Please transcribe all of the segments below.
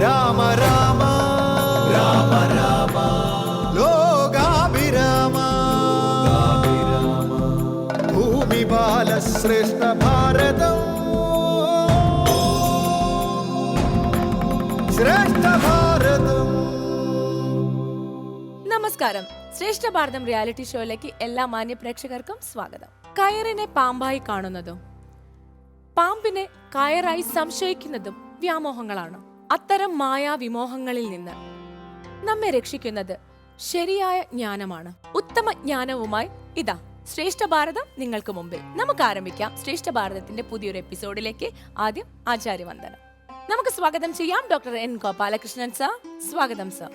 രാമ രാമ. രാമ രാമ ലോകാഭിരാമ. ഭൂമി ബാലശ്രേഷ്ഠ ഭാരതം. ശ്രേഷ്ഠ ഭാരതം. നമസ്കാരം. ശ്രേഷ്ഠ ഭാരതം റിയാലിറ്റി ഷോയിലേക്ക് എല്ലാ മാന്യ പ്രേക്ഷകർക്കും സ്വാഗതം. കയറിനെ പാമ്പായി കാണുന്നതും പാമ്പിനെ കയറായി സംശയിക്കുന്നതും വ്യാമോഹങ്ങളാണ്. അത്തരം മായാവിമോഹങ്ങളിൽ നിന്ന് നമ്മെ രക്ഷിക്കുന്നത് ശരിയായ ജ്ഞാനമാണ്. ഉത്തമ ജ്ഞാനവുമായി ഇതാ ശ്രേഷ്ഠ ഭാരതം നിങ്ങൾക്ക് മുമ്പിൽ. നമുക്ക് ആരംഭിക്കാം. ശ്രേഷ്ഠ ഭാരതത്തിന്റെ പുതിയൊരു എപ്പിസോഡിലേക്ക് ആദ്യം ആചാര്യവന്ദനം. നമുക്ക് സ്വാഗതം ചെയ്യാം. Doctor N Gopalakrishnan sir. സ്വാഗതം സർ.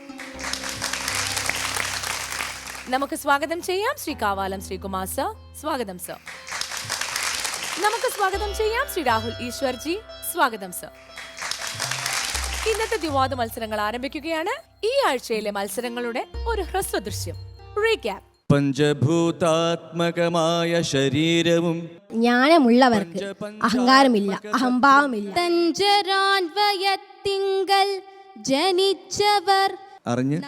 നമുക്ക് സ്വാഗതം ചെയ്യാം. ശ്രീ കാവാലം ശ്രീകുമാർ സർ. സ്വാഗതം സർ. നമുക്ക് സ്വാഗതം ചെയ്യാം. ശ്രീ രാഹുൽ ഈശ്വർജി. സ്വാഗതം സർ. ഇന്നത്തെ ദിവാദ മത്സരങ്ങൾ ആരംഭിക്കുകയാണ്. ഈ ആഴ്ചയിലെ മത്സരങ്ങളുടെ ഒരു ഹ്രസ്വ ദൃശ്യം റീക്യാപ്പ്. പഞ്ചഭൂതാത്മകമായ ശരീരവും ജ്ഞാനമുള്ളവർക്ക് അഹങ്കാരമില്ല അഹംഭാവമില്ല. തഞ്ചരാൻവയത്തിങ്കൽ ജനിച്ചവർ അറിഞ്ഞ്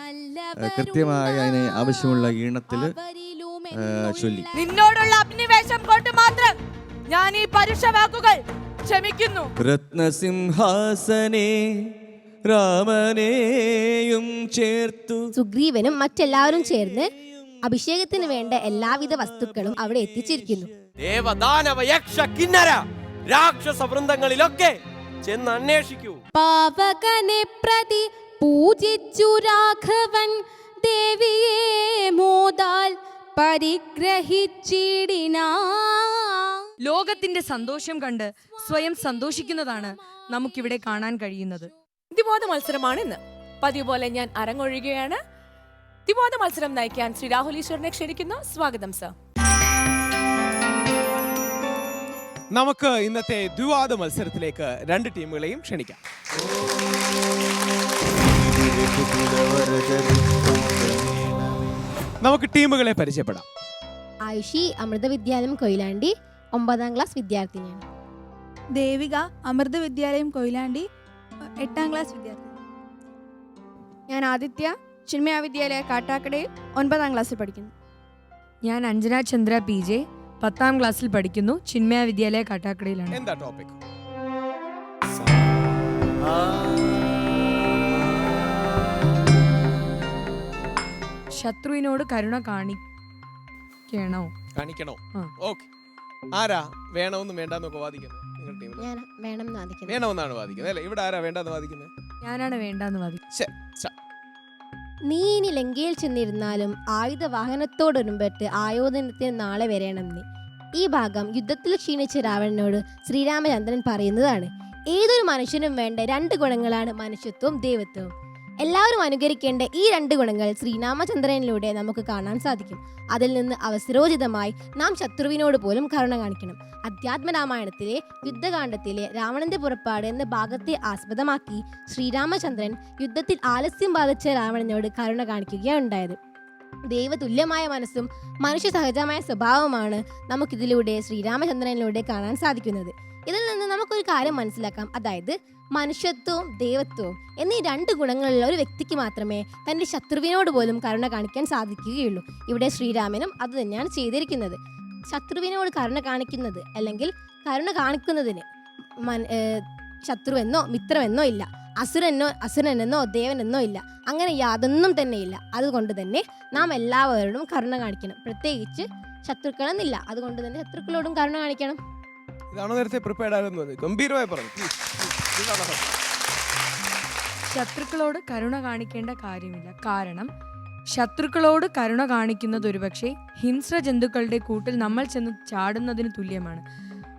കൃത്യമായ കൃത്യമായി അതിന് ആവശ്യമുള്ള ഈണത്തിൽ ചൊല്ലി. നിന്നോടുള്ള അഭിനിവേശം കൊണ്ട് മാത്രം ഞാൻ ഈ പരുഷ വാക്കുകൾ ക്ഷമിക്കുന്നു. രത്നസിംഹാസനേ രാമനെയും ചേർത്തു. സുഗ്രീവനും മറ്റെല്ലാവരും ചേർന്ന് അഭിഷേകത്തിന് വേണ്ട എല്ലാവിധ വസ്തുക്കളും അവിടെ എത്തിച്ചിരിക്കുന്നു. ദേവദാനവ യക്ഷ കിന്നര രാക്ഷസ വൃന്ദങ്ങളിലൊക്കെ ചെന്ന് അന്വേഷിക്കൂ. പാവകനെ പ്രതി പൂജിച്ചു രാഘവൻ ദേവിയെ മോദാൽ പരിഗ്രഹിച്ചിടിനാ. ലോകത്തിന്റെ സന്തോഷം കണ്ട് സ്വയം സന്തോഷിക്കുന്നതാണ് നമുക്കിവിടെ കാണാൻ കഴിയുന്നത്. ദിവാദ മത്സരമാണ് ഇന്ന് പതിവ് പോലെ ഞാൻ അരങ്ങൊഴിയുകയാണ്. ദിവാദ മത്സരം നയിക്കാൻ ശ്രീ രാഹുൽ ഈശ്വറിനെ ക്ഷണിക്കുന്നു. സ്വാഗതം സർ. നമുക്ക് ഇന്നത്തെ ദ്വിവാദ മത്സരത്തിലേക്ക് രണ്ട് ടീമുകളെയും ക്ഷണിക്കാം. നമുക്ക് ടീമുകളെ പരിചയപ്പെടാം. ആയുഷി അമൃത വിദ്യാലയം കൊയിലാണ്ടി. ഒമ്പതാം ക്ലാസ് വിദ്യാർത്ഥിനിയാണ്. ദേവിക അമൃത വിദ്യാലയം കൊയിലാണ്ടി. എട്ടാം ക്ലാസ് വിദ്യാർത്ഥി. ഞാൻ ആദിത്യ ചിന്മയ വിദ്യാലയ കാട്ടാക്കടയിൽ ഒൻപതാം ക്ലാസ്സിൽ പഠിക്കുന്നു. ഞാൻ അഞ്ജന ചന്ദ്ര പി ജെ പത്താം ക്ലാസ്സിൽ പഠിക്കുന്നു ചിന്മയ വിദ്യാലയ കാട്ടാക്കടയിലാണ്. എന്താ ടോപ്പിക് ശത്രുവിനോട് കരുണ കാണിക്കണോ കാണിക്കണോ? ആ. ഓക്കെ ആരാ? വേണമെന്നും വേണ്ടെന്നൊക്കെ വാദിക്കുന്നു. ഞാൻ വേണം എന്ന് വാദിക്കുന്നത്. വേണമെന്നാണ് വാദിക്കുന്നത് അല്ലേ? ഇവിടെ ആരാ വേണ്ടെന്ന് വാദിക്കുന്നത് ഞാനാണ് വേണ്ടാന്ന് വാദിക്കുന്നത്. ശരി ശ- നീ ഇനി ലങ്കയിൽ ചെന്നിരുന്നാലും ആയുധ വാഹനത്തോടൊരുമ്പെട്ട് ആയോധനത്തിന് നാളെ വരേണം നീ. ഈ ഭാഗം യുദ്ധത്തിൽ ക്ഷീണിച്ച രാവണനോട് ശ്രീരാമചന്ദ്രൻ പറയുന്നതാണ്. ഏതൊരു മനുഷ്യനും വേണ്ട രണ്ട് ഗുണങ്ങളാണ് മനുഷ്യത്വവും ദൈവത്വവും. എല്ലാവരും അനുകരിക്കേണ്ട ഈ രണ്ട് ഗുണങ്ങൾ ശ്രീരാമചന്ദ്രനിലൂടെ നമുക്ക് കാണാൻ സാധിക്കും. അതിൽ നിന്ന് അവസരോചിതമായി നാം ശത്രുവിനോട് പോലും കരുണ കാണിക്കണം. അധ്യാത്മരാമായണത്തിലെ യുദ്ധകാണ്ഡത്തിലെ രാവണന്റെ പുറപ്പാട് എന്ന ഭാഗത്തെ ആസ്പദമാക്കി ശ്രീരാമചന്ദ്രൻ യുദ്ധത്തിൽ ആലസ്യം ബാധിച്ച രാവണനോട് കരുണ കാണിക്കുകയുണ്ടായത്. ദൈവതുല്യമായ മനസ്സും മനുഷ്യ സഹജമായ സ്വഭാവമാണ് നമുക്കിതിലൂടെ ശ്രീരാമചന്ദ്രനിലൂടെ കാണാൻ സാധിക്കുന്നത്. ഇതിൽ നിന്ന് നമുക്കൊരു കാര്യം മനസ്സിലാക്കാം. അതായത് മനുഷ്യത്വവും ദൈവത്വവും എന്നീ രണ്ട് ഗുണങ്ങളുള്ള ഒരു വ്യക്തിക്ക് മാത്രമേ തന്റെ ശത്രുവിനോട് പോലും കരുണ കാണിക്കാൻ സാധിക്കുകയുള്ളൂ. ഇവിടെ ശ്രീരാമനും അത് തന്നെയാണ് ചെയ്തിരിക്കുന്നത്. ശത്രുവിനോട് കരുണ കാണിക്കുന്നത് അല്ലെങ്കിൽ കരുണ കാണിക്കുന്നതിന് മൻ ശത്രുവെന്നോ മിത്രമെന്നോ ഇല്ല. അസുരനോ അസുരനെന്നോ ദേവനെന്നോ ഇല്ല. അങ്ങനെ യാതൊന്നും തന്നെ ഇല്ല. അതുകൊണ്ട് തന്നെ നാം എല്ലാവരോടും കരുണ കാണിക്കണം. പ്രത്യേകിച്ച് ശത്രുക്കളെന്നില്ല. അതുകൊണ്ട് തന്നെ ശത്രുക്കളോടും കരുണ കാണിക്കണം. ഇതാണോ നേരത്തെ പ്രിപ്പയർഡ് ആയിരുന്നു ഗംഭീരമായി പറഞ്ഞു. ശത്രുക്കളോട് കരുണ കാണിക്കേണ്ട കാര്യമില്ല. കാരണം ശത്രുക്കളോട് കരുണ കാണിക്കുന്നത് ഒരുപക്ഷെ ഹിംസ്ര ജന്തുക്കളുടെ കൂട്ടിൽ നമ്മൾ ചെന്ന് ചാടുന്നതിന് തുല്യമാണ്.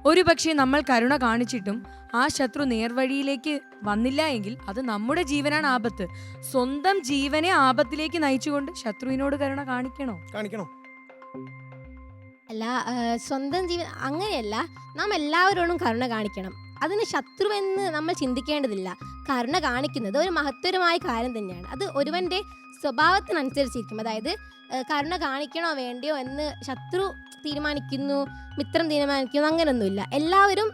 ഒരുപക്ഷെ നമ്മൾ കരുണ കാണിച്ചിട്ടും ആ ശത്രു നേർവഴിയിലേക്ക് വന്നില്ല എങ്കിൽ അത് നമ്മുടെ ജീവനാണ് ആപത്ത്. സ്വന്തം ജീവനെ ആപത്തിലേക്ക് നയിച്ചുകൊണ്ട് ശത്രുവിനോട് കരുണ കാണിക്കണോ? കാണിക്കണോ? അല്ല സ്വന്തം ജീവൻ അങ്ങനെയല്ല. നാം എല്ലാവരോടും കരുണ കാണിക്കണം. അതിന് ശത്രുവെന്ന് നമ്മൾ ചിന്തിക്കേണ്ടതില്ല. കരുണ കാണിക്കുന്നത് ഒരു മഹത്വരമായ കാര്യം തന്നെയാണ്. അത് ഒരുവന്റെ സ്വഭാവത്തിനനുസരിച്ചിരിക്കും. അതായത് കരുണ കാണിക്കണോ വേണ്ടയോ എന്ന് ശത്രു തീരുമാനിക്കുന്നു മിത്രം തീരുമാനിക്കുന്നു അങ്ങനെയൊന്നുമില്ല. എല്ലാവരും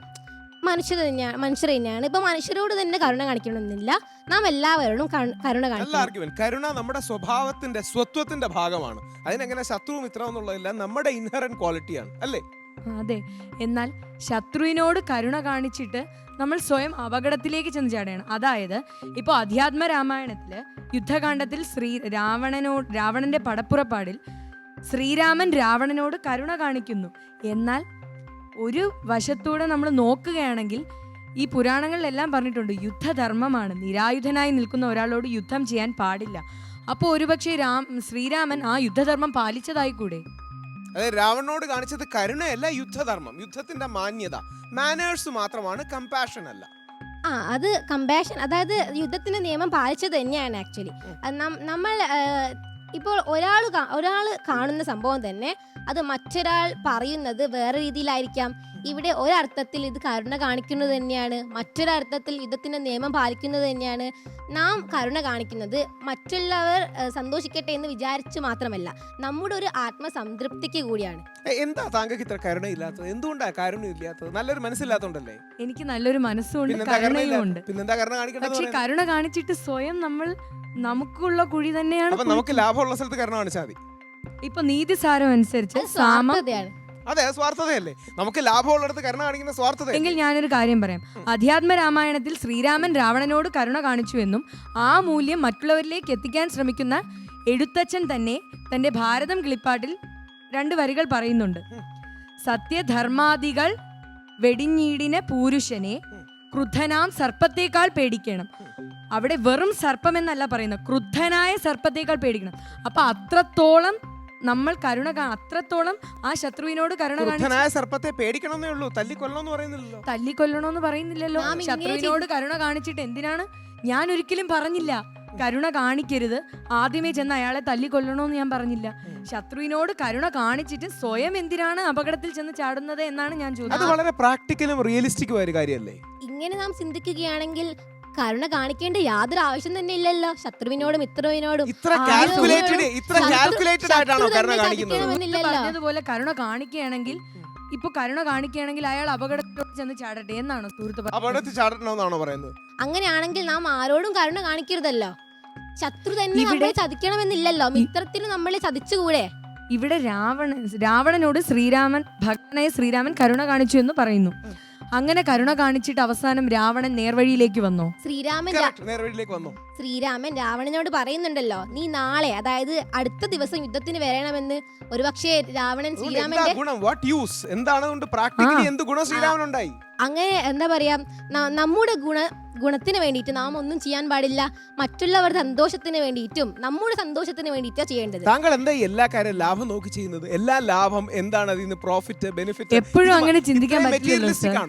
മനുഷ്യർ തന്നെയാണ് മനുഷ്യർ തന്നെയാണ്. ഇപ്പൊ മനുഷ്യരോട് തന്നെ കരുണ കാണിക്കണമെന്നില്ല. നാം എല്ലാവരോടും കരുണ കാണിക്കണം. കരുണ നമ്മുടെ സ്വഭാവത്തിന്റെ സ്വത്വത്തിന്റെ ഭാഗമാണ്. അതിനെങ്ങനെ ശത്രു മിത്രം എന്നുള്ളതില്ല നമ്മുടെ ഇൻഹറന്റ് ക്വാളിറ്റിയാണ് അല്ലേ? അതെ. എന്നാൽ ശത്രുവിനോട് കരുണ കാണിച്ചിട്ട് നമ്മൾ സ്വയം അപകടത്തിലേക്ക് ചെന്ന് ചാടുകയാണ് അതായത് ഇപ്പോൾ അധ്യാത്മ രാമായണത്തിൽ യുദ്ധകാണ്ഡത്തിൽ ശ്രീ രാവണനോ രാവണന്റെ പടപ്പുറപ്പാടിൽ ശ്രീരാമൻ രാവണനോട് കരുണ കാണിക്കുന്നു. എന്നാൽ ഒരു വശത്തൂടെ നമ്മൾ നോക്കുകയാണെങ്കിൽ ഈ പുരാണങ്ങളിലെല്ലാം പറഞ്ഞിട്ടുണ്ട് യുദ്ധധർമ്മമാണ്. നിരായുധനായി നിൽക്കുന്ന ഒരാളോട് യുദ്ധം ചെയ്യാൻ പാടില്ല. അപ്പോൾ ഒരുപക്ഷെ രാം ശ്രീരാമൻ ആ യുദ്ധധർമ്മം പാലിച്ചതായി കൂടെ? അതെ രാവണനോട് കാണിച്ചത് കരുണയല്ല യുദ്ധധർമ്മം. യുദ്ധത്തിന്റെ മാന്യത. മാനേഴ്സ് മാത്രമാണ് കമ്പാഷൻ അല്ല. ആ അത് കമ്പാഷൻ അതായത് യുദ്ധത്തിന്റെ നിയമം പാലിച്ചത് തന്നെയാണ് ആക്ച്വലി നമ്മൾ ഇപ്പോൾ ഒരാൾ ഒരാൾ കാണുന്ന സംഭവം തന്നെ അത് മറ്റൊരാൾ പറയുന്നത് വേറെ രീതിയിലായിരിക്കാം. ഇവിടെ ഒരർത്ഥത്തിൽ ഇത് കരുണ കാണിക്കുന്നത് തന്നെയാണ്. മറ്റൊരർത്ഥത്തിൽ യുദ്ധത്തിന്റെ നിയമം പാലിക്കുന്നത് തന്നെയാണ്. നാം കരുണ കാണിക്കുന്നത്. മറ്റുള്ളവർ സന്തോഷിക്കട്ടെ എന്ന് വിചാരിച്ച് മാത്രമല്ല നമ്മുടെ ഒരു ആത്മസംതൃപ്തിക്ക് കൂടിയാണ്. എന്താ താങ്കൾക്ക് ഇത്ര കരുണയില്ലാത്തത്? എന്തുകൊണ്ടാ കരുണ ഇല്ലാത്തത് നല്ലൊരു മനസ്സില്ലാത്തോണ്ടല്ലേ എനിക്ക് നല്ലൊരു മനസ്സുണ്ട് കരുണയുണ്ട് കരുണ കരുണയും ഉണ്ട് പിന്നെന്താ കരുണ പക്ഷെ കാണിക്കേണ്ടത് കരുണ കാണിച്ചിട്ട് സ്വയം നമ്മൾ നമുക്കുള്ള കുഴി തന്നെയാണ് നമുക്ക് ലാഭമുള്ള സ്ഥലത്ത് കരുണ കാണിച്ചാൽ മതി. ഇപ്പൊ നീതിസാരം അനുസരിച്ച് അത് സാമം സ്വാർത്ഥതയാണ്. അതെ സ്വാർത്ഥതയല്ലേ? നമുക്ക് ലാഭമുള്ളിടത്ത് കരുണ കാണിക്കുന്ന സ്വാർത്ഥത എങ്കിൽ ഞാനൊരു കാര്യം പറയാം. അധ്യാത്മ രാമായണത്തിൽ ശ്രീരാമൻ രാവണനോട് കരുണ കാണിച്ചു എന്നും ആ മൂല്യം മറ്റുള്ളവരിലേക്ക് എത്തിക്കാൻ ശ്രമിക്കുന്ന എഴുത്തച്ഛൻ തന്നെ തന്റെ ഭാരതം കിളിപ്പാട്ടിൽ രണ്ട് വരികൾ പറയുന്നുണ്ട്. സത്യധർമാദികൾ വെടിഞ്ഞീടിന് പൂരുഷനെ ക്രുദ്ധനാം സർപ്പത്തേക്കാൾ പേടിക്കണം. അവിടെ വെറും സർപ്പം എന്നല്ല പറയുന്നത്. ക്രുദ്ധനായ സർപ്പത്തേക്കാൾ പേടിക്കണം. അപ്പൊ അത്രത്തോളം നമ്മൾ കരുണ കാ- അത്രത്തോളം ആ ശത്രുവിനോട് കരുണ കാണിച്ചു സർപ്പത്തെ പേടിക്കണമെന്നേ ഉള്ളൂ. തല്ലിക്കൊല്ലണമെന്ന് പറയുന്നില്ലല്ലോ. തല്ലിക്കൊല്ലണോന്ന് പറയുന്നില്ലല്ലോ. ഇങ്ങനെ ശത്രുവിനോട് കരുണ കാണിച്ചിട്ട് എന്തിനാണ്? ഞാൻ ഒരിക്കലും പറഞ്ഞില്ല. കരുണ കാണിക്കരുത്. ആദ്യമേ ചെന്ന് അയാളെ തല്ലിക്കൊല്ലണോന്ന് ഞാൻ പറഞ്ഞില്ല. ശത്രുവിനോട് കരുണ കാണിച്ചിട്ട് സ്വയം എന്തിനാണ് അപകടത്തിൽ ചെന്ന് ചാടുന്നത് എന്നാണ് ഞാൻ അത് ചോദിച്ചത് വളരെ പ്രാക്ടിക്കലും റിയലിസ്റ്റിക്കുമായ ഒരു കാര്യമല്ലേ? ഇങ്ങനെ നാം ചിന്തിക്കുകയാണെങ്കിൽ കരുണ കാണിക്കേണ്ട യാതൊരു ആവശ്യം തന്നെ ഇല്ലല്ലോ. ശത്രുവിനോടും മിത്രവിനോടും ഇത്ര കാൽക്കുലേറ്റഡ് ഇത്ര കാൽക്കുലേറ്റഡ് ആയിട്ടാണോ കരുണ കാണിക്കുന്നത്. പറഞ്ഞതുപോലെ കരുണ കാണിക്കുകയാണെങ്കിൽ ഇപ്പൊ കരുണ കാണിക്കുകയാണെങ്കിൽ അയാൾ അപകടത്തിലോട്ട് ചെന്ന് ചാടട്ടെ എന്നാണോ സുഹൃത്ത്? അപകടത്തിൽ ചാടണമെന്നാണോ പറയുന്നത്? അങ്ങനെയാണെങ്കിൽ നാം ആരോടും കരുണ കാണിക്കരുതല്ലോ. ശത്രു തന്നെ ഇവിടെ- നമ്മളെ ചതിക്കണമെന്നില്ലല്ലോ. മിത്രത്തിന് നമ്മൾ ചതിച്ചുകൂടെ? ഇവിടെ രാവണൻ രാവണനോട് ശ്രീരാമൻ ഭക്തനായ ശ്രീരാമൻ കരുണ കാണിച്ചു എന്ന് പറയുന്നു. അങ്ങനെ കരുണ കാണിച്ചിട്ട് അവസാനം രാവണൻ നേർവഴിയിലേക്ക് വന്നോ. ശ്രീരാമൻ നേർവഴിയിലേക്ക് വന്നു. ശ്രീരാമൻ രാവണനോട് പറയുന്നുണ്ടല്ലോ നീ നാളെ അതായത് അടുത്ത ദിവസം യുദ്ധത്തിന് വരണമെന്ന്. ഒരുപക്ഷെ രാവണൻ ശ്രീരാമന്റെ ശ്രീരാമന്റെ ഗുണം? വാട്ട് യൂസ് എന്താണ് കൊണ്ട് പ്രാക്ടിക്കലി എന്ത് ഗുണം ശ്രീരാമനുണ്ടായി? അങ്ങനെ എന്താ പറയാ നമ്മുടെ ഗുണ ഗുണത്തിന് വേണ്ടിയിട്ട് നാം ഒന്നും ചെയ്യാൻ പാടില്ല. മറ്റുള്ളവരുടെ സന്തോഷത്തിന് വേണ്ടിയിട്ടും നമ്മുടെ സന്തോഷത്തിന് വേണ്ടിട്ടാ ചെയ്യേണ്ടത്. താങ്കൾ എന്താ എല്ലാ കാര്യം ലാഭം നോക്കി ചെയ്യുന്നത്? എല്ലാ ലാഭം എന്താണ് അതിൽ നിന്ന് പ്രോഫിറ്റ് ബെനിഫിറ്റ് എപ്പോഴും അങ്ങനെ ചിന്തിക്കാൻ പറ്റില്ല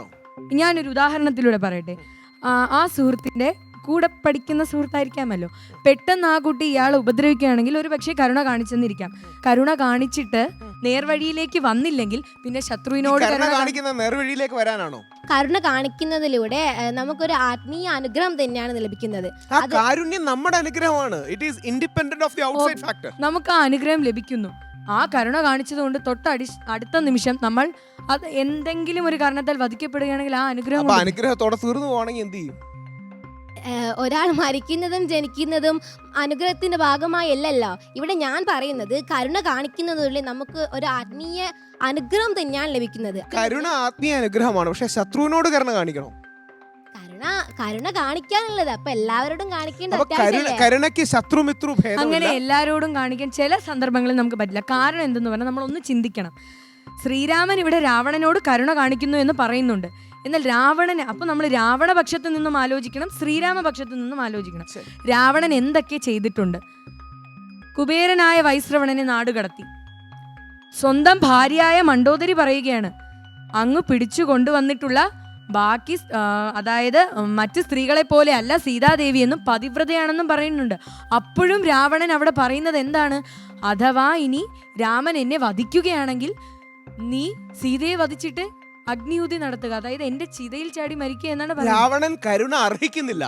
ഞാനൊരു ഉദാഹരണത്തിലൂടെ പറയട്ടെ. ആ, ആ സുഹൃത്തിന്റെ കൂടെ പഠിക്കുന്ന സുഹൃത്തായിരിക്കാമല്ലോ. പെട്ടെന്ന് ആ കുട്ടി ഇയാളെ ഉപദ്രവിക്കുകയാണെങ്കിൽ ഒരു പക്ഷേ കരുണ കാണിച്ചെന്നിരിക്കാം. കരുണ കാണിച്ചിട്ട് നേർവഴിയിലേക്ക് വന്നില്ലെങ്കിൽ പിന്നെ ശത്രുവിനോട് കരുണ കാണിക്കുന്ന നേർവഴിയിലേക്ക് വരാനാണോ? കരുണ കാണിക്കുന്നതിലൂടെ നമുക്കൊരു ആത്മീയ അനുഗ്രഹം തന്നെയാണ് ലഭിക്കുന്നത്. ആ കാരുണ്യം നമ്മുടെ അനുഗ്രഹമാണ്. It is independent of the outside factor നമുക്ക് ആ അനുഗ്രഹം ലഭിക്കുന്നു. ആ കരുണ കാണിച്ചതുകൊണ്ട് തൊട്ടടി അടുത്ത നിമിഷം നമ്മൾ അത് എന്തെങ്കിലും ഒരു കാരണത്താൽ വധിക്കപ്പെടുകയാണെങ്കിൽ ആ അനുഗ്രഹം അനുഗ്രഹത്തോടെ തീർന്നു പോകണമെങ്കിൽ എന്ത് ചെയ്യും? ഒരാൾ മരിക്കുന്നതും ജനിക്കുന്നതും അനുഗ്രഹത്തിന്റെ ഭാഗമായി അല്ലല്ലോ ഇവിടെ ഞാൻ പറയുന്നത് കരുണ കാണിക്കുന്നതിലൂടെ നമുക്ക് ഒരു ആത്മീയ അനുഗ്രഹം തന്നെയാണ് ലഭിക്കുന്നത്. കരുണ ആത്മീയ അനുഗ്രഹമാണ്. പക്ഷെ ശത്രുവിനോട് കരുണ കാണിക്കണം. കരുണ കരുണ കാണിക്കാനുള്ളത്. അപ്പൊ എല്ലാവരോടും കാണിക്കേണ്ട അപ്പൊ കരുണ അത്യാവശ്യമല്ലേ കരുണയ്ക്ക് ശത്രുമിത്രു അങ്ങനെ എല്ലാവരോടും കാണിക്കാൻ ചില സന്ദർഭങ്ങളിൽ നമുക്ക് പറ്റില്ല. കാരണം എന്തെന്ന് പറഞ്ഞാൽ നമ്മൾ ഒന്ന് ചിന്തിക്കണം. ശ്രീരാമൻ ഇവിടെ രാവണനോട് കരുണ കാണിക്കുന്നു എന്ന് പറയുന്നുണ്ട്. എന്നാൽ രാവണന് അപ്പൊ നമ്മൾ രാവണ പക്ഷത്ത് നിന്നും ആലോചിക്കണം ശ്രീരാമ പക്ഷത്ത് നിന്നും ആലോചിക്കണം. രാവണൻ എന്തൊക്കെ ചെയ്തിട്ടുണ്ട്? കുബേരനായ വൈശ്രവണനെ നാടുകടത്തി സ്വന്തം ഭാര്യയായ മണ്ടോദരി പറയുകയാണ് അങ്ങ് പിടിച്ചു കൊണ്ടുവന്നിട്ടുള്ള ബാക്കി അതായത് മറ്റ് സ്ത്രീകളെ പോലെ അല്ല സീതാദേവി എന്നും പതിവ്രതയാണെന്നും പറയുന്നുണ്ട്. അപ്പോഴും രാവണൻ അവിടെ പറയുന്നത് എന്താണ്? അഥവാ ഇനി രാമൻ എന്നെ വധിക്കുകയാണെങ്കിൽ നീ സീതയെ വധിച്ചിട്ട് അഗ്നിയൂതി നടത്തുക. അതായത് എന്റെ ചിതയിൽ ചാടി മരിക്കുക എന്നാണ് പറയുന്നത്. രാവണൻ കരുണ അർഹിക്കുന്നില്ല.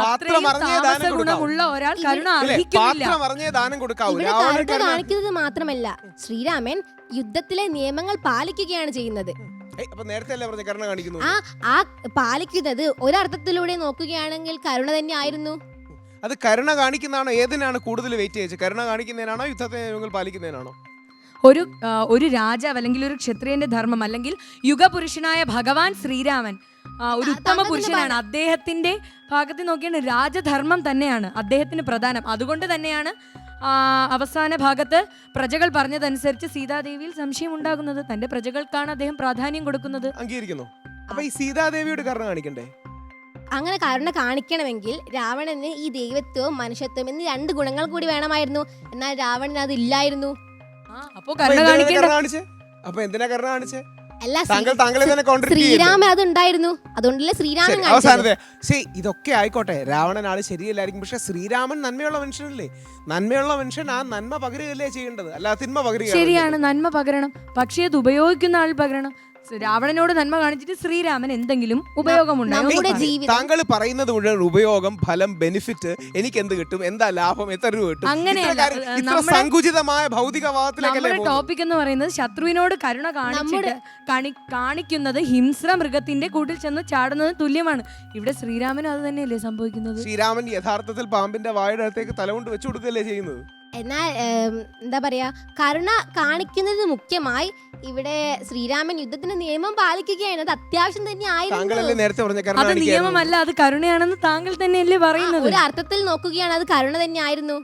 പാത്രം അത്രയും അറിഞ്ഞേ ദാനം താമസ കൊടുക്കാവൂ. ഗുണമുള്ള ഒരാൾ കരുണ ഇല്ലേ? അർഹിക്കുന്നില്ല. പാത്രം അറിഞ്ഞേ ദാനം കൊടുക്കാവൂ. ഇവിടെ രാവണൻ കരുണ കാണിക്കുന്നത് മാത്രമല്ല ശ്രീരാമൻ യുദ്ധത്തിലെ നിയമങ്ങൾ പാലിക്കുകയാണ് ചെയ്യുന്നത്. ഏയ്, അപ്പൊ നേരത്തെ അല്ലേ പറഞ്ഞ കരുണ കാണിക്കുന്നു ആ ആ പാലിക്കുന്നത് ഒരർത്ഥത്തിലൂടെ നോക്കുകയാണെങ്കിൽ കരുണ തന്നെ ആയിരുന്നു. അത് കരുണ കാണിക്കുന്നതാണോ? ഏതിനാണ് കൂടുതൽ വെയിറ്റ് ചെയ്തത് കരുണ കാണിക്കുന്നതിനാണോ? യുദ്ധത്തെ നിയമങ്ങൾ പാലിക്കുന്നതിനാണോ? ഒരു ഒരു രാജാവ് അല്ലെങ്കിൽ ഒരു ക്ഷത്രിയന്റെ ധർമ്മം അല്ലെങ്കിൽ യുഗപുരുഷനായ ഭഗവാൻ ശ്രീരാമൻ ഒരു ഉത്തമ പുരുഷനാണ്. അദ്ദേഹത്തിന്റെ ഭാഗത്ത് നോക്കിയാണ് രാജധർമ്മം തന്നെയാണ്. അദ്ദേഹത്തിന് പ്രധാനം. അതുകൊണ്ട് തന്നെയാണ് അവസാന ഭാഗത്ത് പ്രജകൾ പറഞ്ഞതനുസരിച്ച് സീതാദേവിയിൽ സംശയം ഉണ്ടാകുന്നത്. തന്റെ പ്രജകൾക്കാണ് അദ്ദേഹം പ്രാധാന്യം കൊടുക്കുന്നത്. അംഗീകരിക്കുന്നു. അപ്പൊ ഈ സീതാദേവിയോട് കരുണ കാണിക്കണ്ടേ? അങ്ങനെ കരുണ കാണിക്കണമെങ്കിൽ രാവണന് ഈ ദൈവത്വവും മനുഷ്യത്വം എന്നീ രണ്ട് ഗുണങ്ങൾ കൂടി വേണമായിരുന്നു. എന്നാൽ രാവണന് അത് ഇല്ലായിരുന്നു. ആ, അപ്പോ കരുണ എന്തിനാ കരുണ കാണിച്ചേ? അപ്പൊ എന്തിനാ കരുണ കാണിച്ചേ? അല്ല താങ്കൾ താങ്കളെ തന്നെ ശ്രീരാമൻ അത് ഉണ്ടായിരുന്നു അതുകൊണ്ടല്ലേ ശ്രീരാമൻ അവസാനത്തെ. ശരി ഇതൊക്കെ ആയിക്കോട്ടെ. രാവണൻ ആൾ ശരിയല്ലായിരിക്കും. പക്ഷെ ശ്രീരാമൻ നന്മയുള്ള മനുഷ്യനല്ലേ? നന്മയുള്ള മനുഷ്യൻ ആ നന്മ പകരുകയല്ലേ ചെയ്യേണ്ടത്? അല്ല തിന്മ പകരുക ശരിയാണ് നന്മ പകരണം. പക്ഷേ അത് ഉപയോഗിക്കുന്ന ആൾ പകരണം. രാവണനോട് നന്മ കാണിച്ചിട്ട് ശ്രീരാമൻ എന്തെങ്കിലും ഉപയോഗമുണ്ടായോ നമ്മുടെ ജീവിതം താങ്കൾ പറയുന്നത് മുഴുവൻ ഉപയോഗം ഫലം ബെനിഫിറ്റ് എനിക്ക് എന്ത് കിട്ടും എന്താ ലാഭം എത്ര രൂപ കിട്ടും? അങ്ങനെയല്ല. ഇത്ര കാര്യം- ഇത്ര നമ്മുടെ- സങ്കുചിതമായ ഭൗതികവാദത്തിലേക്കല്ലേ നമ്മുടെ ടോപ്പിക് എന്ന് പറയുന്നത് ശത്രുവിനോട് കരുണ കാണിച്ചിട്ട് കാണി കാണിക്കുന്നത് ഹിംസ്ര മൃഗത്തിന്റെ കൂട്ടിൽ ചെന്ന് ചാടുന്നത് തുല്യമാണ്. ഇവിടെ ശ്രീരാമനും അത് തന്നെയല്ലേ സംഭവിക്കുന്നത്? ശ്രീരാമൻ യഥാർത്ഥത്തിൽ പാമ്പിന്റെ വായുടെ അടുത്തേക്ക് തലകൊണ്ട് വെച്ചു കൊടുക്കുകയല്ലേ ചെയ്യുന്നത്? എന്നാൽ എന്താ പറയാ കരുണ കാണിക്കുന്നത് മുഖ്യമായി ഇവിടെ ശ്രീരാമൻ യുദ്ധത്തിന്റെ നിയമം പാലിക്കുകയാണ്. അത് അത്യാവശ്യം തന്നെ ആയിരുന്നു. അത് നിയമമല്ല അത് കരുണയാണെന്ന് താങ്കൾ തന്നെയല്ലേ പറയുന്നത്. ഒരു അർത്ഥത്തിൽ നോക്കുകയാണ് അത് കരുണ തന്നെ ആയിരുന്നു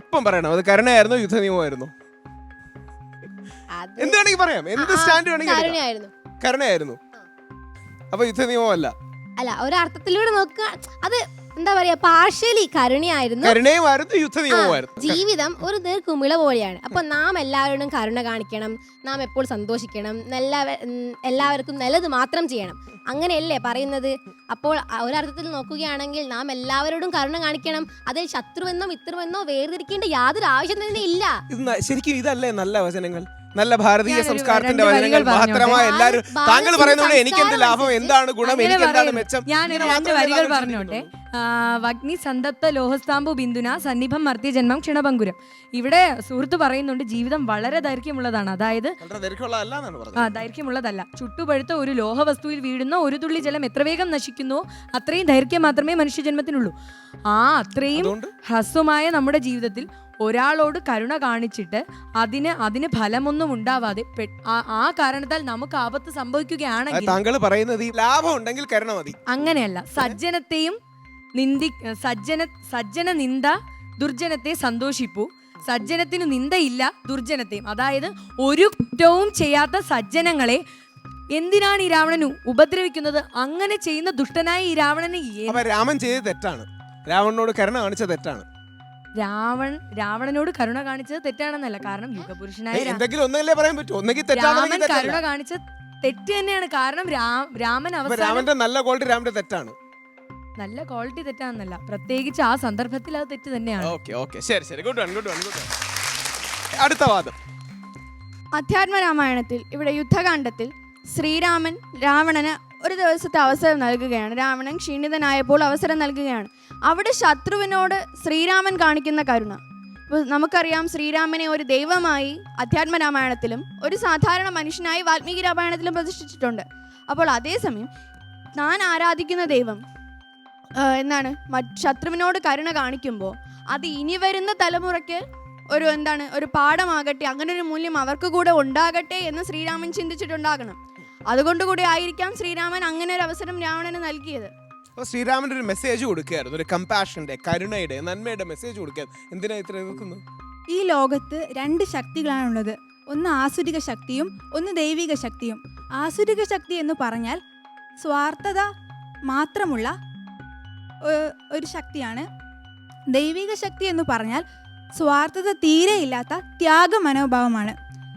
ഇപ്പം പറയണം അത് കരുണയായിരുന്നു യുദ്ധ നിയമമായിരുന്നു എന്താണെങ്കിൽ പറയാം എന്ത് സ്റ്റാൻഡ് വേണമെങ്കിൽ കരുണയായിരുന്നു. അപ്പൊ യുദ്ധ നിയമമല്ല അല്ല ഒരു അർത്ഥത്തിലൂടെ നോക്കുക അത് എന്താ പറയാ പാർഷ്യലി കരുണയായിരുന്നു. കരുണയുമായിരുന്നു യുദ്ധ ആ, നിയമമായിരുന്നു ജീവിതം ഒരു നീർക്കുമിള പോലെയാണ്. അപ്പൊ നാം എല്ലാവരോടും കരുണ കാണിക്കണം നാം എപ്പോൾ സന്തോഷിക്കണം നല്ല എല്ലാവർക്കും നല്ലത് മാത്രം ചെയ്യണം. അങ്ങനെയല്ലേ പറയുന്നത്? അപ്പോൾ ഒരർത്ഥത്തിൽ നോക്കുകയാണെങ്കിൽ നാം എല്ലാവരോടും കരുണ കാണിക്കണം അതിൽ ശത്രുവെന്നോ മിത്രമെന്നോ വേർതിരിക്കേണ്ട യാതൊരു ആവശ്യം തന്നെ ഇല്ല. ശരിക്കും ഇതല്ലേ നല്ല വചനങ്ങൾ? നല്ല ഭാരതീയ സംസ്കാരത്തിന്റെ വചനങ്ങൾ മാത്രമായ എല്ലാവരും താങ്കൾ പറയുന്നത് എനിക്ക് എന്ത് ലാഭം എന്താണ് ഗുണം എനിക്ക് എന്താണ്. മെച്ചം? ഞാൻ രണ്ട് വരികൾ പറഞ്ഞോട്ടെ വഗ്നി സന്തപ്ത ലോഹസ്താംബു ബിന്ദുന സന്നിഭം മർത്യജന്മം ക്ഷണഭങ്കുരം ഇവിടെ സുഹൃത്ത് പറയുന്നുണ്ട് ജീവിതം വളരെ ദൈർഘ്യമുള്ളതാണ്. അതായത് ആ ദൈർഘ്യമുള്ളതല്ല. ചുട്ടുപഴുത്ത ഒരു ലോഹവസ്തുവിൽ വീഴുന്ന ഒരു തുള്ളി ജലം എത്ര വേഗം നശിക്കുന്നുവോ അത്രയും ദൈർഘ്യം മാത്രമേ മനുഷ്യജന്മത്തിനുള്ളൂ. ആ അത്രയും ഹ്രസ്വമായ നമ്മുടെ ജീവിതത്തിൽ ഒരാളോട് കരുണ കാണിച്ചിട്ട് അതിന് അതിന് ഫലമൊന്നും ഉണ്ടാവാതെ ആ- ആ കാരണത്താൽ നമുക്ക് ആപത്ത് സംഭവിക്കുകയാണെങ്കിൽ താങ്കൾ പറയുന്നത് ലാഭം ഉണ്ടെങ്കിൽ കരുണ മതി. അങ്ങനെയല്ല. സജ്ജനത്തെയും നിന്ദി സജ്ജന സജ്ജന നിന്ദ ദുർജനത്തെ സന്തോഷിപ്പു. സജ്ജനത്തിനു നിന്ദയില്ല ദുർജനത്തെയും. അതായത് ഒരു കുറ്റവും ചെയ്യാത്ത സജ്ജനങ്ങളെ എന്തിനാണ് ഈ രാവണൻ ഉപദ്രവിക്കുന്നത്? അങ്ങനെ ചെയ്യുന്ന ദുഷ്ടനായ ഈ രാവണന് രാമൻ ചെയ്ത തെറ്റാണ്. രാവണനോട് കരുണ കാണിച്ച തെറ്റാണ്. രാവൺ രാവണനോട് കരുണ കാണിച്ചത് തെറ്റാണെന്നല്ല. കാരണം യുഗപുരുഷനായ എന്തെങ്കിലും ഒന്നല്ലേ പറയാൻ പറ്റൂ? ഒന്നെങ്കിൽ രാമൻ കരുണ കാണിച്ച തെറ്റ് തന്നെയാണ്. കാരണം രാമൻ അവസാനം രാമന്റെ നല്ല ക്വാളിറ്റി രാമന്റെ തെറ്റാണ്. നല്ല ക്വാളിറ്റി തെറ്റാണെന്നല്ല. പ്രത്യേകിച്ച് ആ സന്ദർഭത്തിൽ അത് തെറ്റ് തന്നെയാണ്. Okay okay. ശരി ശരി. Good one good one good അടുത്ത വാദം. അധ്യാത്മ രാമായണത്തിൽ ഇവിടെ യുദ്ധകാണ്ഡത്തിൽ ശ്രീരാമൻ രാവണന് ഒരു ദിവസത്തെ അവസരം നൽകുകയാണ്. രാവണൻ ക്ഷീണിതനായപ്പോൾ അവസരം നൽകുകയാണ്. അവിടെ ശത്രുവിനോട് ശ്രീരാമൻ കാണിക്കുന്ന കരുണ. ഇപ്പോൾ നമുക്കറിയാം ശ്രീരാമനെ ഒരു ദൈവമായി അധ്യാത്മ രാമായണത്തിലും ഒരു സാധാരണ മനുഷ്യനായി വാൽമീകി രാമായണത്തിലും പ്രതിഷ്ഠിച്ചിട്ടുണ്ട്. അപ്പോൾ അതേസമയം താൻ ആരാധിക്കുന്ന ദൈവം എന്താണ്? ശത്രുവിനോട് കരുണ കാണിക്കുമ്പോൾ അത് ഇനി വരുന്ന തലമുറയ്ക്ക് ഒരു എന്താണ് ഒരു പാഠമാകട്ടെ അങ്ങനെ ഒരു മൂല്യം അവർക്ക് കൂടെ ഉണ്ടാകട്ടെ എന്ന് ശ്രീരാമൻ ചിന്തിച്ചിട്ടുണ്ടാകണം. അതുകൊണ്ട് കൂടി ആയിരിക്കാം ശ്രീരാമൻ അങ്ങനെ ഒരു അവസരം രാവണന് നൽകിയത്. അപ്പൊ ശ്രീരാമൻ ഒരു മെസ്സേജ് കൊടുക്കുകയായിരുന്നു ഒരു കമ്പാഷന്റെ കരുണയുടെ നന്മയുടെ മെസ്സേജ് കൊടുക്കുക എന്തിനാ ഇത്ര എതിർക്കുന്നത്? ഈ ലോകത്ത് രണ്ട് ശക്തികളാണുള്ളത്. ഒന്ന് ആസുരിക ശക്തിയും ഒന്ന് ദൈവിക ശക്തിയും. ആസുരിക ശക്തി എന്ന് പറഞ്ഞാൽ സ്വാർത്ഥത മാത്രമുള്ള ഒരു ശക്തിയാണ്. ദൈവിക ശക്തി എന്ന് പറഞ്ഞാൽ സ്വാർത്ഥത തീരെയില്ലാത്ത ത്യാഗ മനോഭാവമാണ്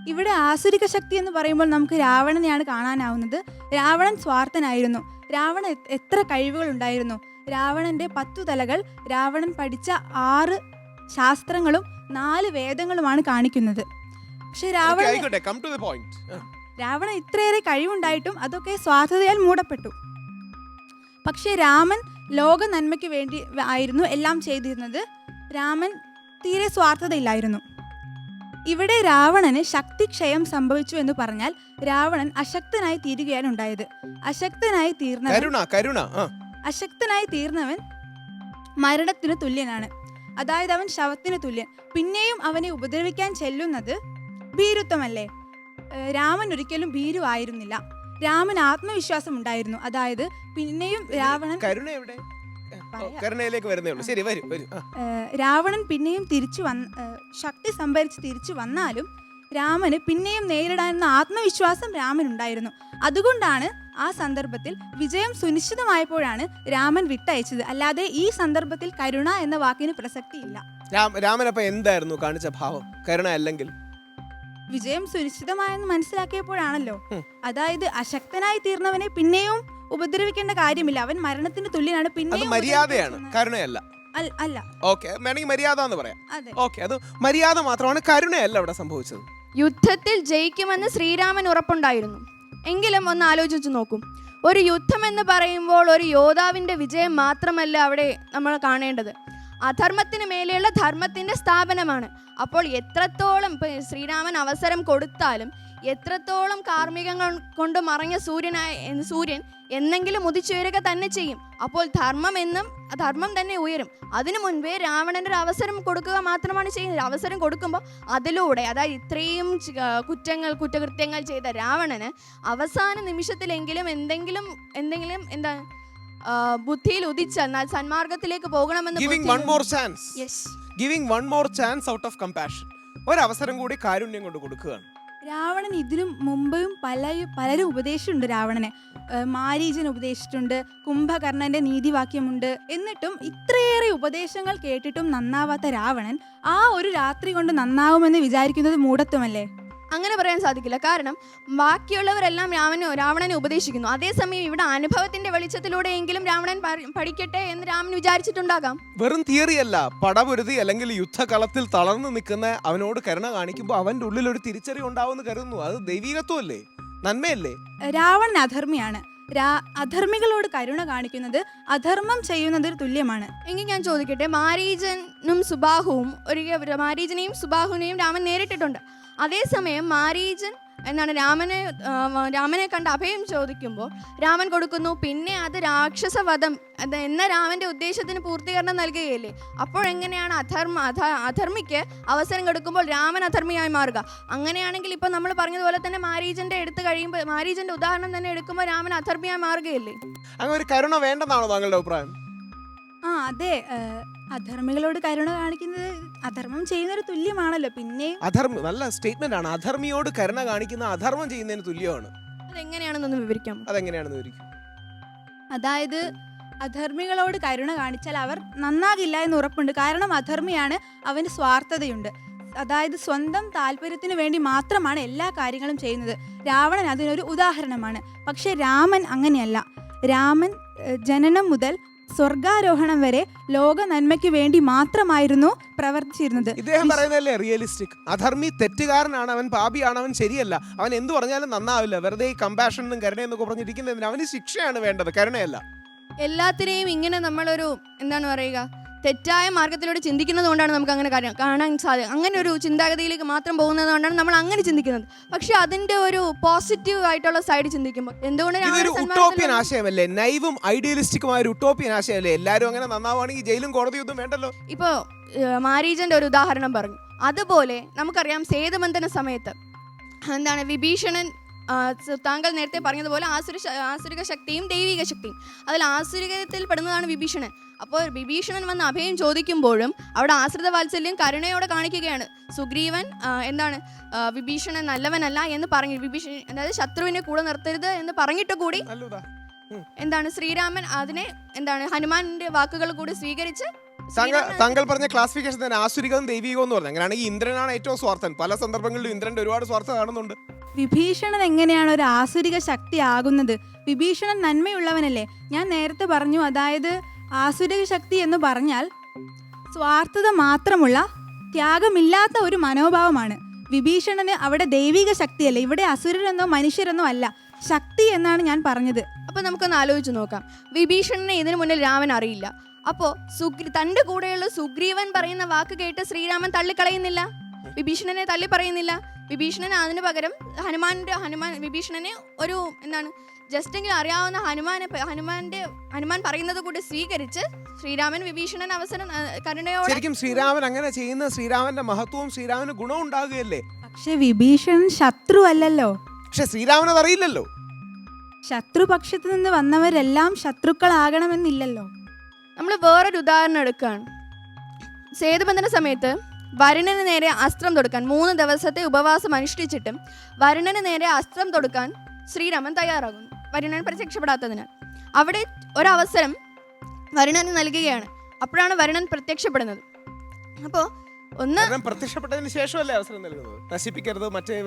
ഇവിടെ ആസുരിക ശക്തി എന്ന് പറയുമ്പോൾ നമുക്ക് രാവണനെയാണ് കാണാനാവുന്നത്. രാവണൻ സ്വാർത്ഥനായിരുന്നു. രാവണൻ എത്ര കഴിവുകൾ ഉണ്ടായിരുന്നു രാവണന്റെ പത്തു തലകൾ രാവണൻ പഠിച്ച ആറ് ശാസ്ത്രങ്ങളും നാല് വേദങ്ങളുമാണ് കാണിക്കുന്നത്. പക്ഷെ രാവണൻ രാവണൻ ഇത്രയേറെ കഴിവുണ്ടായിട്ടും അതൊക്കെ സ്വാർത്ഥതയാൽ മൂടപ്പെട്ടു. പക്ഷേ രാമൻ ലോക നന്മയ്ക്ക് വേണ്ടി ആയിരുന്നു എല്ലാം ചെയ്തിരുന്നത്. രാമൻ തീരെ സ്വാർത്ഥതയില്ലായിരുന്നു. ഇവിടെ രാവണന് ശക്തിക്ഷയം സംഭവിച്ചു എന്ന് പറഞ്ഞാൽ രാവണൻ അശക്തനായി തീരുകയാണ് ഉണ്ടായത്. അശക്തനായി തീർന്നവൻ അശക്തനായി തീർന്നവൻ മരണത്തിന് തുല്യനാണ്. അതായത് അവൻ ശവത്തിന് തുല്യൻ. പിന്നെയും അവനെ ഉപദ്രവിക്കാൻ ചെല്ലുന്നത് ഭീരുത്വമല്ലേ? രാമൻ ഒരിക്കലും ഭീരു ആയിരുന്നില്ല രാമൻ ആത്മവിശ്വാസം ഉണ്ടായിരുന്നു അതായത് പിന്നെയും രാവണൻ കരുണ എവിടെ? കരുണയിലേക്ക് വരുന്നേ ഉള്ളൂ. ശരി വരും വരും. രാവണൻ പിന്നെയും തിരിച്ചു വന്ന ശക്തി സംഭരിച്ച് തിരിച്ചു വന്നാലും രാമന് പിന്നെയും നേരിടാനുള്ള ആത്മവിശ്വാസം രാമനുണ്ടായിരുന്നു. അതുകൊണ്ടാണ് ആ സന്ദർഭത്തിൽ വിജയം സുനിശ്ചിതമായപ്പോഴാണ് രാമൻ വിട്ടയച്ചത്. അല്ലാതെ ഈ സന്ദർഭത്തിൽ കരുണ എന്ന വാക്കിന് പ്രസക്തിയില്ല. രാമൻ അപ്പൊ എന്തായിരുന്നു കാണിച്ച ഭാവം? കരുണ അല്ലെങ്കിൽ വിജയം സുനിശ്ചിതമായെന്ന് മനസ്സിലാക്കിയപ്പോഴാണല്ലോ. അതായത് അശക്തനായി തീർന്നവനെ പിന്നെയും ഉപദ്രവിക്കേണ്ട കാര്യമില്ല. അവൻ മരണത്തിന് തുല്യനാണ് അത് പിന്നെയും മര്യാദയാണ് കരുണയല്ല. അല്ല. ഓക്കെ വേണമെങ്കിൽ മര്യാദ എന്ന് പറയാം. അതെ. ഓക്കെ അത് മര്യാദ മാത്രമാണ് കരുണയല്ല അവിടെ സംഭവിച്ചത്. യുദ്ധത്തിൽ ജയിക്കുമെന്ന് ശ്രീരാമൻ ഉറപ്പുണ്ടായിരുന്നു. എങ്കിലും ഒന്ന് ആലോചിച്ചു നോക്കും. ഒരു യുദ്ധം എന്ന് പറയുമ്പോൾ ഒരു യോദ്ധാവിന്റെ വിജയം മാത്രമല്ല അവിടെ നമ്മൾ കാണേണ്ടത്. അധർമ്മത്തിന് മേലെയുള്ള ധർമ്മത്തിന്റെ സ്ഥാപനമാണ്. അപ്പോൾ എത്രത്തോളം ശ്രീരാമൻ അവസരം കൊടുത്താലും എത്രത്തോളം കാർമ്മികങ്ങൾ കൊണ്ട് മറഞ്ഞ സൂര്യനായ സൂര്യൻ എന്നെങ്കിലും ഉദിച്ചുയരുക തന്നെ ചെയ്യും. അപ്പോൾ ധർമ്മം എന്നും ധർമ്മം തന്നെ ഉയരും. അതിനു മുൻപേ രാവണന്റെ ഒരു അവസരം കൊടുക്കുക മാത്രമാണ് ചെയ്യുന്നത്. അവസരം കൊടുക്കുമ്പോൾ അതിലൂടെ അതായത് ഇത്രയും കുറ്റങ്ങൾ കുറ്റകൃത്യങ്ങൾ ചെയ്ത രാവണന് അവസാന നിമിഷത്തിലെങ്കിലും എന്തെങ്കിലും എന്തെങ്കിലും എന്താ ബുദ്ധിയിൽ ഉദിച്ച എന്നാൽ സന്മാർഗത്തിലേക്ക് പോകണമെന്ന് giving one more chance yes giving one more chance out of compassion ഒരവസരം കൂടി കാരുണ്യം കൊണ്ട് കൊടുക്കുകയാണ്. രാവണൻ ഇതിനും മുമ്പും പല പലരും ഉപദേശമുണ്ട് രാവണനെ. മാരീജൻ ഉപദേശിച്ചിട്ടുണ്ട് കുംഭകർണന്റെ നീതിവാക്യമുണ്ട്. എന്നിട്ടും ഇത്രയേറെ ഉപദേശങ്ങൾ കേട്ടിട്ടും നന്നാവാത്ത രാവണൻ ആ ഒരു രാത്രി കൊണ്ട് നന്നാവുമെന്ന് വിചാരിക്കുന്നത് മൂഢത്വമല്ലേ? അങ്ങനെ പറയാൻ സാധിക്കില്ല. കാരണം ബാക്കിയുള്ളവരെല്ലാം രാമനോ രാവണനെ ഉപദേശിക്കുന്നു. അതേസമയം ഇവിടെ അനുഭവത്തിന്റെ വെളിച്ചത്തിലൂടെയെങ്കിലും രാവണൻ പഠിക്കട്ടെ എന്ന് രാമൻ വിചാരിച്ചിട്ടുണ്ടാകാം. വെറും തിയറി അല്ല പടപൊരുതി അല്ലെങ്കിൽ യുദ്ധകളത്തിൽ തളർന്നു നിൽക്കുന്ന അവനോട് കരുണ കാണിക്കുമ്പോൾ അവന്റെ ഉള്ളിൽ ഒരു തിരിച്ചറിവ് ഉണ്ടാവുമെന്ന് കരുതുന്നു. അത് ദൈവീകത്വമല്ലേ? നന്മയല്ലേ? രാവണൻ അധർമ്മിയാണ്. രാ അധർമ്മികളോട് കരുണ കാണിക്കുന്നത് അധർമ്മം ചെയ്യുന്നതിന് തുല്യമാണ്. എങ്കിൽ ഞാൻ ചോദിക്കട്ടെ മാരീജനും സുബാഹുവും ഒരു മാരീജനെയും സുബാഹുവിനെയും രാമൻ നേരിട്ടിട്ടുണ്ട്. അതേസമയം മാരീജൻ എന്നാണ് രാമനെ രാമനെ കണ്ട് അഭയം ചോദിക്കുമ്പോൾ രാമൻ കൊടുക്കുന്നു പിന്നെ അത് രാക്ഷസവധം എന്ന രാമന്റെ ഉദ്ദേശത്തിന് പൂർത്തീകരണം നൽകുകയില്ലേ? അപ്പോഴെങ്ങനെയാണ് അധർമ്മ അധ അധർമ്മിക്ക് അവസരം കൊടുക്കുമ്പോൾ രാമൻ അധർമ്മിയായി മാറുക? അങ്ങനെയാണെങ്കിൽ ഇപ്പം നമ്മൾ പറഞ്ഞതുപോലെ തന്നെ മാരീജന്റെ എടുത്ത് കഴിയുമ്പോൾ മാരീജന്റെ ഉദാഹരണം തന്നെ എടുക്കുമ്പോൾ രാമൻ അധർമ്മിയായി മാറുകയില്ലേ? അങ്ങനെ ഒരു കരുണ വേണ്ടെന്നാണോ താങ്കളുടെ അഭിപ്രായം? ആ അതെ. ഏഹ് അധർമ്മികളോട് കരുണ കാണിക്കുന്നത് അധർമ്മം ചെയ്യുന്നൊരു തുല്യമാണല്ലോ. പിന്നെ അധർമ്മ നല്ല സ്റ്റേറ്റ്മെന്റ് ആണ്. അധർമ്മിയോട് കരുണ കാണിക്കുന്ന അധർമ്മം ചെയ്യുന്നതിന് തുല്യമാണ്. അതെങ്ങനെയാണെന്നൊന്ന് വിവരിക്കാമോ? അതെങ്ങനെയാണെന്ന് വിവരിക്കും. അതായത് അധർമ്മികളോട് കരുണ കാണിച്ചാൽ അവർ നന്നാകില്ല എന്ന് ഉറപ്പുണ്ട്. കാരണം അധർമ്മിയാണ് അവന് സ്വാർത്ഥതയുണ്ട്. അതായത് സ്വന്തം താല്പര്യത്തിന് വേണ്ടി മാത്രമാണ് എല്ലാ കാര്യങ്ങളും ചെയ്യുന്നത്. രാവണൻ അതിനൊരു ഉദാഹരണമാണ്. പക്ഷെ രാമൻ അങ്ങനെയല്ല. രാമൻ ഏഹ്, ജനനം മുതൽ സ്വർഗാരോഹണം വരെ ലോക നന്മയ്ക്ക് വേണ്ടി മാത്രമായിരുന്നു പ്രവർത്തിച്ചിരുന്നത്. ഇദ്ദേഹം പറയുന്നതല്ലേ റിയലിസ്റ്റിക് അധർമ്മി തെറ്റുകാരനാണ് അവൻ പാപിയാണ് അവൻ ശരിയല്ല. അവൻ എന്ത് പറഞ്ഞാലും നന്നാവില്ല. വെറുതെ ഈ കമ്പാഷനും കരുണയെന്നൊക്കെ പറഞ്ഞിരിക്കുന്നതിന് അവന് ശിക്ഷയാണ് വേണ്ടത് കരുണയല്ല. എല്ലാത്തിനെയും ഇങ്ങനെ നമ്മളൊരു എന്താണ് പറയുക തെറ്റായ മാർഗത്തിലൂടെ ചിന്തിക്കുന്നത് കൊണ്ടാണ് നമുക്ക് അങ്ങനെ കാര്യം കാണാൻ സാധിക്കും അങ്ങനെ ഒരു ചിന്താഗതിയിലേക്ക് മാത്രം പോകുന്നത് കൊണ്ടാണ് നമ്മൾ അങ്ങനെ ചിന്തിക്കുന്നത്. പക്ഷെ അതിന്റെ ഒരു പോസിറ്റീവ് ആയിട്ടുള്ള സൈഡ് ചിന്തിക്കുമ്പോൾ എന്തുകൊണ്ടാണ് ആശയമല്ലേ? നൈവും ഐഡിയലിസ്റ്റിക്കുമായ ഒരു ഉട്ടോപ്യൻ ആശയമല്ലേ? എല്ലാവരും അങ്ങനെ നന്നാവുകയാണെങ്കിൽ ജയിലും കോടതിയൊന്നും വേണ്ടല്ലോ. ഇപ്പോ മാരീജന്റെ ഒരു ഉദാഹരണം പറഞ്ഞു. അതുപോലെ നമുക്കറിയാം സേതുബന്ധന സമയത്ത് എന്താണ് വിഭീഷണൻ താങ്കൾ നേരത്തെ പറഞ്ഞതുപോലെ ആസുര ആസുരിക ശക്തിയും ദൈവിക ശക്തിയും. അതിൽ ആസുരികത്തിൽ പെടുന്നതാണ് വിഭീഷണൻ. അപ്പോൾ വിഭീഷണൻ വന്ന് അഭയം ചോദിക്കുമ്പോഴും അവിടെ ആശ്രിത വാത്സല്യം കരുണയോടെ കാണിക്കുകയാണ്. സുഗ്രീവൻ എന്താണ് വിഭീഷണൻ നല്ലവനല്ല എന്ന് പറഞ്ഞു. വിഭീഷണൻ അതായത് ശത്രുവിനെ കൂടെ നിർത്തരുത് എന്ന് പറഞ്ഞിട്ട് കൂടി എന്താണ് ശ്രീരാമൻ അതിനെ എന്താണ് ഹനുമാന്റെ വാക്കുകൾ കൂടി സ്വീകരിച്ച് താങ്കൾ താങ്കൾ പറഞ്ഞ ക്ലാസിഫിക്കേഷൻ തന്നെ ആസുരികവും ദൈവികവും എന്ന് പറഞ്ഞു അങ്ങനെയാണെങ്കിൽ ഇന്ദ്രനാണ് ഏറ്റവും സ്വാർത്ഥൻ. പല സന്ദർഭങ്ങളിലും ഇന്ദ്രന്റെ ഒരുപാട് സ്വാർത്ഥ കാണുന്നുണ്ട്. വിഭീഷണൻ എങ്ങനെയാണ് ഒരു ആസുരിക ശക്തി ആകുന്നത്? വിഭീഷണൻ നന്മയുള്ളവനല്ലേ? ഞാൻ നേരത്തെ പറഞ്ഞു അതായത് ആസുരിക ശക്തി എന്ന് പറഞ്ഞാൽ സ്വാർത്ഥത മാത്രമുള്ള ത്യാഗമില്ലാത്ത ഒരു മനോഭാവമാണ്. വിഭീഷണന് അവിടെ ദൈവിക ശക്തിയല്ല ഇവിടെ അസുരരെന്നോ മനുഷ്യരെന്നോ അല്ല. ശക്തി എന്നാണ് ഞാൻ പറഞ്ഞത്. അപ്പൊ നമുക്കൊന്ന് ആലോചിച്ച് നോക്കാം. വിഭീഷണനെ ഇതിനു മുന്നിൽ രാമൻ അറിയില്ല. അപ്പോ സുഗ്രീ തന്റെ കൂടെയുള്ള സുഗ്രീവൻ പറയുന്ന വാക്ക് കേട്ട് ശ്രീരാമൻ തള്ളിക്കളയുന്നില്ല. വിഭീഷണനെ തള്ളി പറയുന്നില്ല. വിഭീഷണൻ അതിന് പകരം ഹനുമാന്റെ ഹനുമാൻ വിഭീഷണനെ ഒരു എന്താണ് ജസ്റ്റ് ജസ്റ്റെങ്കിലും അറിയാവുന്ന ഹനുമാനെ ഹനുമാന്റെ ഹനുമാൻ പറയുന്നത് കൂടി സ്വീകരിച്ച് ശ്രീരാമൻ വിഭീഷണൻ അവസരം കരുണയോടെ ശരിക്കും ശ്രീരാമൻ അങ്ങനെ ചെയ്യുന്ന ശ്രീരാമന്റെ മഹത്വവും ശ്രീരാമന് ഗുണം ഉണ്ടാകുകയല്ലേ? പക്ഷെ വിഭീഷണൻ ശത്രു അല്ലല്ലോ. പക്ഷെ ശ്രീരാമൻ അതറിയില്ലല്ലോ. ശത്രുപക്ഷത്ത് നിന്ന് വന്നവരെല്ലാം ശത്രുക്കളാകണമെന്നില്ലല്ലോ. നമ്മൾ വേറൊരു ഉദാഹരണം എടുക്കുകയാണ്. സേതുബന്ധന സമയത്ത് വരുണന് നേരെ അസ്ത്രം തൊടുക്കാൻ മൂന്ന് ദിവസത്തെ ഉപവാസം അനുഷ്ഠിച്ചിട്ടും വരുണന് നേരെ അസ്ത്രം തൊടുക്കാൻ ശ്രീരാമൻ തയ്യാറാകുന്നു. വരുണൻ പ്രത്യക്ഷപ്പെടാത്തതിനാൽ. അവിടെ ഒരവസരം വരുണന് നൽകുകയാണ്. അപ്പോഴാണ് വരുണൻ പ്രത്യക്ഷപ്പെടുന്നത്. അപ്പോൾ ഒന്ന് പ്രത്യക്ഷപ്പെട്ടതിന് ശേഷമല്ലേ അവസരം നൽകുന്നത്? നശിപ്പിക്കരുത് മറ്റേ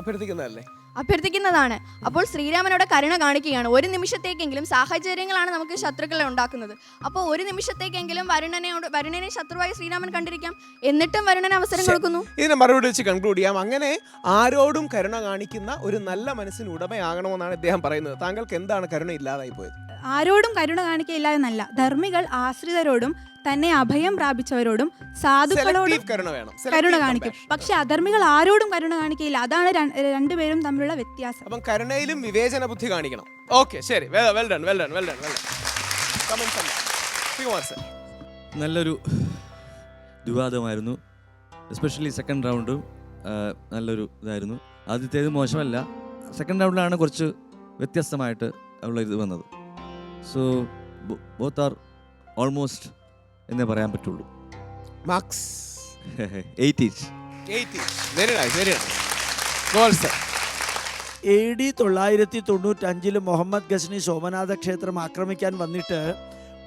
അഭ്യർത്ഥിക്കുന്നതല്ലേ? അഭ്യർത്ഥിക്കുന്നതാണ്. അപ്പോൾ ശ്രീരാമനോട് കരുണ കാണിക്കുകയാണ്. ഒരു നിമിഷത്തേക്കെങ്കിലും സാഹചര്യങ്ങളാണ് നമുക്ക് ശത്രുക്കളെ ഉണ്ടാക്കുന്നത്. അപ്പോൾ ഒരു നിമിഷത്തേക്കെങ്കിലും വരുണനോട് വരുണനെ ശത്രുവായി ശ്രീരാമൻ കണ്ടിരിക്കാം. എന്നിട്ടും വരുണന് അവസരം കൊടുക്കുന്നു. ഇതിനെ മറുപടി വെച്ച് കൺക്ലൂഡ് ചെയ്യാം. അങ്ങനെ ആരോടും കരുണ കാണിക്കുന്ന ഒരു നല്ല മനസ്സിന് ഉടമയാകണമെന്നാണ് ഇദ്ദേഹം പറയുന്നത്. താങ്കൾക്ക് എന്താണ് കരുണ ഇല്ലാതായി പോയത്? ആരോടും കരുണ കാണിക്കയില്ല എന്നല്ല. ധർമ്മികൾ ആശ്രിതരോടും തന്നെ അഭയം പ്രാപിച്ചവരോടും സാധുക്കളോടും കരുണ വേണം. കരുണ Selective കാണിക്കും. പക്ഷെ അധർമ്മികൾ ആരോടും കരുണ കാണിക്കയില്ല. അതാണ് രണ്ടുപേരും തമ്മിലുള്ള വ്യത്യാസം. അപ്പം കരുണയിലും വിവേചന ബുദ്ധി കാണിക്കണം. ഓക്കെ ശരി. Well done well done well done well done നല്ലൊരു വിവാദമായിരുന്നു. എസ്പെഷ്യലി സെക്കൻഡ് റൗണ്ട് നല്ലൊരു ഇതായിരുന്നു. ആദ്യത്തേത് മോശമല്ല. സെക്കൻഡ് റൗണ്ടിലാണ് കുറച്ച് വ്യത്യസ്തമായിട്ട് ഉള്ള ഇത് വന്നത്. സോ ബോത്ത് ആർ ഓൾമോസ്റ്റ് എന്നേ പറയാൻ പറ്റുള്ളൂ. Marks eight each very nice very nice goal sir A D തൊള്ളായിരത്തി തൊണ്ണൂറ്റഞ്ചിൽ മുഹമ്മദ് ഗസ്നി സോമനാഥ ക്ഷേത്രം ആക്രമിക്കാൻ വന്നിട്ട്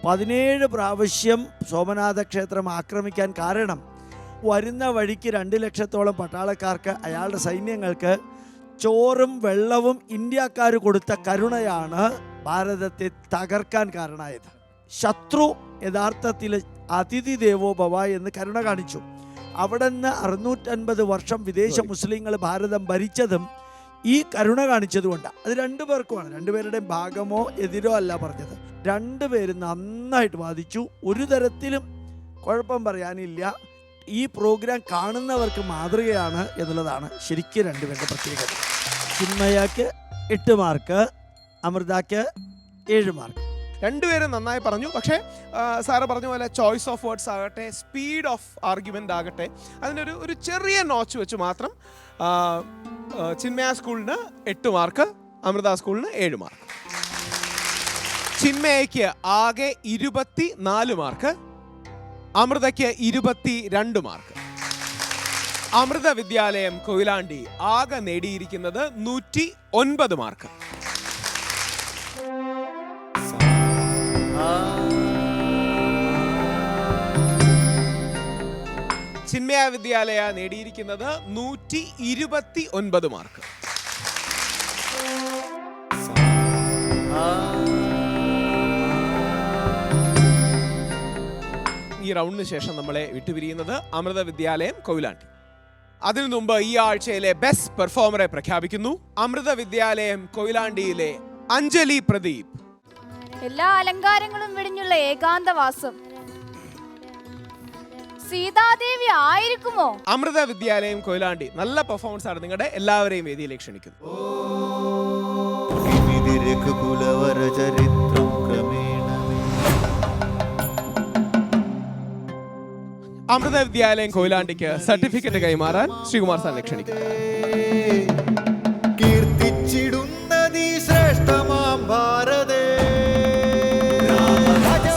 പതിനേഴ് പ്രാവശ്യം സോമനാഥ ക്ഷേത്രം ആക്രമിക്കാൻ കാരണം വരുന്ന വഴിക്ക് രണ്ട് ലക്ഷത്തോളം പട്ടാളക്കാർക്ക് അയാളുടെ സൈന്യങ്ങൾക്ക് ചോറും വെള്ളവും ഇന്ത്യക്കാർ കൊടുത്ത കരുണയാണ് ഭാരതത്തെ തകർക്കാൻ കാരണമായത്. ശത്രു യഥാർത്ഥത്തിൽ അതിഥി ദേവോ ഭവ എന്ന് കരുണ കാണിച്ചു. അവിടെ നിന്ന് അറുന്നൂറ്റൻപത് വർഷം വിദേശ മുസ്ലിങ്ങൾ ഭാരതം ഭരിച്ചതും ഈ കരുണ കാണിച്ചതുകൊണ്ടാണ് അത് രണ്ടു പേർക്കുമാണ്. രണ്ടുപേരുടെയും ഭാഗമോ എതിരോ അല്ല പറഞ്ഞത്. രണ്ടുപേരും നന്നായിട്ട് വാദിച്ചു. ഒരു തരത്തിലും കുഴപ്പം പറയാനില്ല. ഈ പ്രോഗ്രാം കാണുന്നവർക്ക് മാതൃകയാണ് എന്നുള്ളതാണ് ശരിക്കും രണ്ടുപേരുടെ പ്രത്യേകത ചിന്മയാക്ക് എട്ട് മാർക്ക് അമൃതാക്ക് ഏഴ് മാർക്ക്. രണ്ടുപേരും നന്നായി പറഞ്ഞു. പക്ഷേ സാറ് പറഞ്ഞ പോലെ ചോയ്സ് ഓഫ് വേർഡ്സ് ആകട്ടെ സ്പീഡ് ഓഫ് ആർഗ്യുമെന്റ് ആകട്ടെ അതിനൊരു ഒരു ചെറിയ നോച്ച് വെച്ച് മാത്രം ചിന്മയ സ്കൂളിന് എട്ട് മാർക്ക് അമൃത സ്കൂളിന് ഏഴ് മാർക്ക് ചിന്മയയ്ക്ക് ആകെ ഇരുപത്തി നാല് മാർക്ക് അമൃതയ്ക്ക് ഇരുപത്തി രണ്ട് മാർക്ക് അമൃത വിദ്യാലയം കൊയിലാണ്ടി ആകെ നേടിയിരിക്കുന്നത് നൂറ്റി ഒൻപത് മാർക്ക് ചിന്മയ വിദ്യാലയ നേടിയിരിക്കുന്നത് നൂറ്റി ഇരുപത്തി ഒൻപത് മാർക്ക്. ഈ റൗണ്ടിന് ശേഷം നമ്മളെ വിട്ടുപിരിയുന്നത് അമൃത വിദ്യാലയം കൊയിലാണ്ടി. അതിനു മുമ്പ് ഈ ആഴ്ചയിലെ ബെസ്റ്റ് പെർഫോമറെ പ്രഖ്യാപിക്കുന്നു അമൃത വിദ്യാലയം കൊയിലാണ്ടിയിലെ അഞ്ജലി പ്രദീപ്. എല്ലാ അലങ്കാരങ്ങളും വെടിഞ്ഞുള്ള ഏകാന്തവാസം. സീതാദേവി ആയിരിക്കുമോ? അമൃത വിദ്യാലയം കൊയിലാണ്ടി നല്ല പെർഫോമൻസ് ആണ് നിങ്ങളുടെ എല്ലാവരെയും വേദിയിലേക്ക് ക്ഷണിക്കുന്നു. അമൃത വിദ്യാലയം കൊയിലാണ്ടിക്ക് സർട്ടിഫിക്കറ്റ് കൈമാറാൻ ശ്രീകുമാർ സാറിനെ ക്ഷണിക്കുന്നു. കീർത്തിച്ചിടുന്നതി ശ്രേഷ്ഠമാം ഭാരതേ.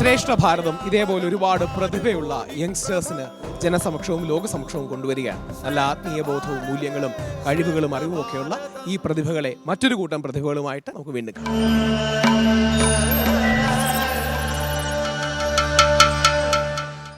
ശ്രേഷ്ഠ ഭാരതം ഇതേപോലെ ഒരുപാട് പ്രതിഭയുള്ള യങ്സ്റ്റേഴ്സിന് ജനസമക്ഷവും ലോകസമക്ഷവും കൊണ്ടുവരികയാണ്. നല്ല ആത്മീയ ബോധവും മൂല്യങ്ങളും കഴിവുകളും അറിവുമൊക്കെയുള്ള ഈ പ്രതിഭകളെ മറ്റൊരു കൂട്ടം പ്രതിഭകളുമായിട്ട് നമുക്ക് വീണ്ടും കാണാം.